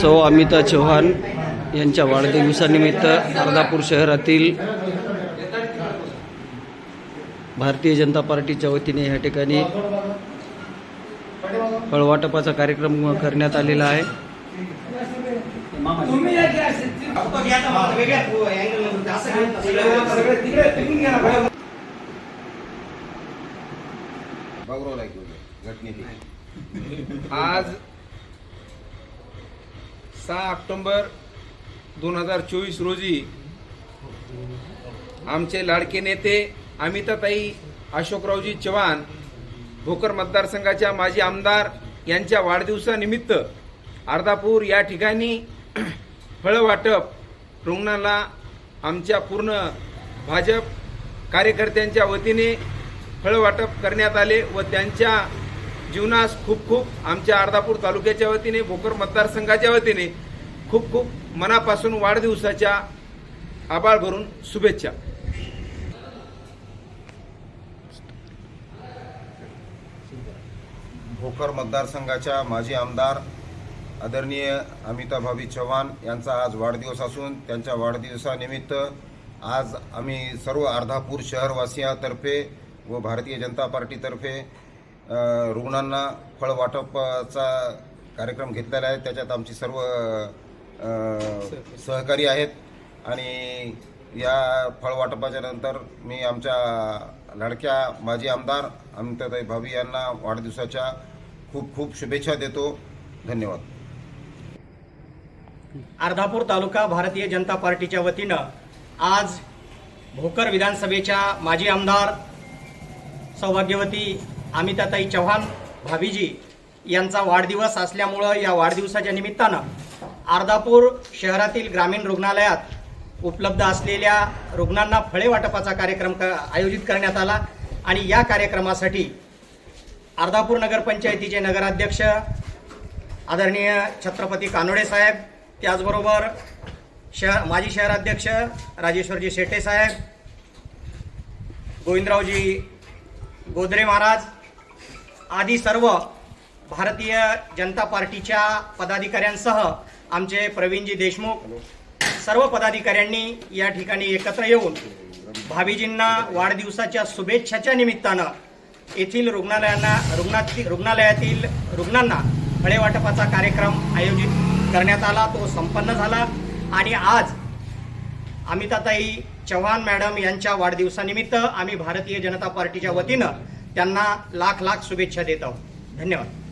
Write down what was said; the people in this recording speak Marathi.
सौ अमिता चव्हाण यांच्या वाढदिवसानिमित्त अर्धापूर शहरातील भारतीय जनता पार्टीच्या वतीने या ठिकाणी फळवाटपाचा कार्यक्रम करण्यात आलेला आहे. घटनेची आज सहा ऑक्टोंबर दोन हजार चोवीस रोजी आमचे लाडके नेते अमिताताई अशोकरावजी चव्हाण भोकर मतदारसंघाच्या माजी आमदार यांच्या वाढदिवसानिमित्त अर्धापूर या ठिकाणी फळं वाटप रुग्णाला आमच्या पूर्ण भाजप कार्यकर्त्यांच्या वतीने फळं वाटप करण्यात आले व त्यांच्या जीवनास खूप खूप आमच्या अर्धापूर तालुक्याच्या वतीने भोकर मतदारसंघाच्या वतीने खूप खूप मनापासून वाढदिवसाच्या आबाळ भरून शुभेच्छा. भोकर मतदारसंघाच्या माजी आमदार आदरणीय अमिताभाभी चव्हाण यांचा आज वाढदिवस असून त्यांच्या वाढदिवसानिमित्त आज आम्ही सर्व अर्धापूर शहरवासियातर्फे व भारतीय जनता पार्टीतर्फे रुग्णांना फळ वाटपाचा कार्यक्रम घेतलेला आहे. त्याच्यात आमची सर्व सहकारी आहेत. आणि या फळ वाटपाच्या नंतर मी आमच्या लाडक्या माजी आमदार अमिताताई भाभी यांना वाढदिवसाच्या खूप खूप शुभेच्छा देतो. धन्यवाद. अर्धापूर तालुका भारतीय जनता पार्टीच्या वतीनं आज भोकर विधानसभेच्या माजी आमदार सौभाग्यवती अमिताताई चव्हाण भाभीजी यांचा वाढदिवस असल्यामुळं या वाढदिवसाच्या निमित्तानं अर्धापूर शहरातील ग्रामीण रुग्णालयात उपलब्ध असलेल्या रुग्णांना फळे वाटपाचा कार्यक्रम क आयोजित करण्यात आला आणि या कार्यक्रमासाठी अर्धापूर नगरपंचायतीचे नगराध्यक्ष आदरणीय छत्रपती कानोडे साहेब त्याचबरोबर शहर माजी शहराध्यक्ष राजेश्वरजी शेटे साहेब गोविंदरावजी गोदरे महाराज आदी सर्व भारतीय जनता पार्टीच्या पदाधिकाऱ्यांसह आमचे प्रवीणजी देशमुख सर्व पदाधिकाऱ्यांनी या ठिकाणी एकत्र येऊन भाभीजींना वाढदिवसाच्या शुभेच्छाच्या निमित्तानं येथील रुग्णालयांना रुग्णातील रुग्णालयातील रुग्णांना फळे वाटपाचा कार्यक्रम आयोजित करण्यात आला. तो संपन्न झाला आणि आज अमिताताई चव्हाण मॅडम यांच्या वाढदिवसानिमित्त आम्ही भारतीय जनता पार्टीच्या वतीनं त्यांना लाख लाख शुभेच्छा देत आहोत. धन्यवाद.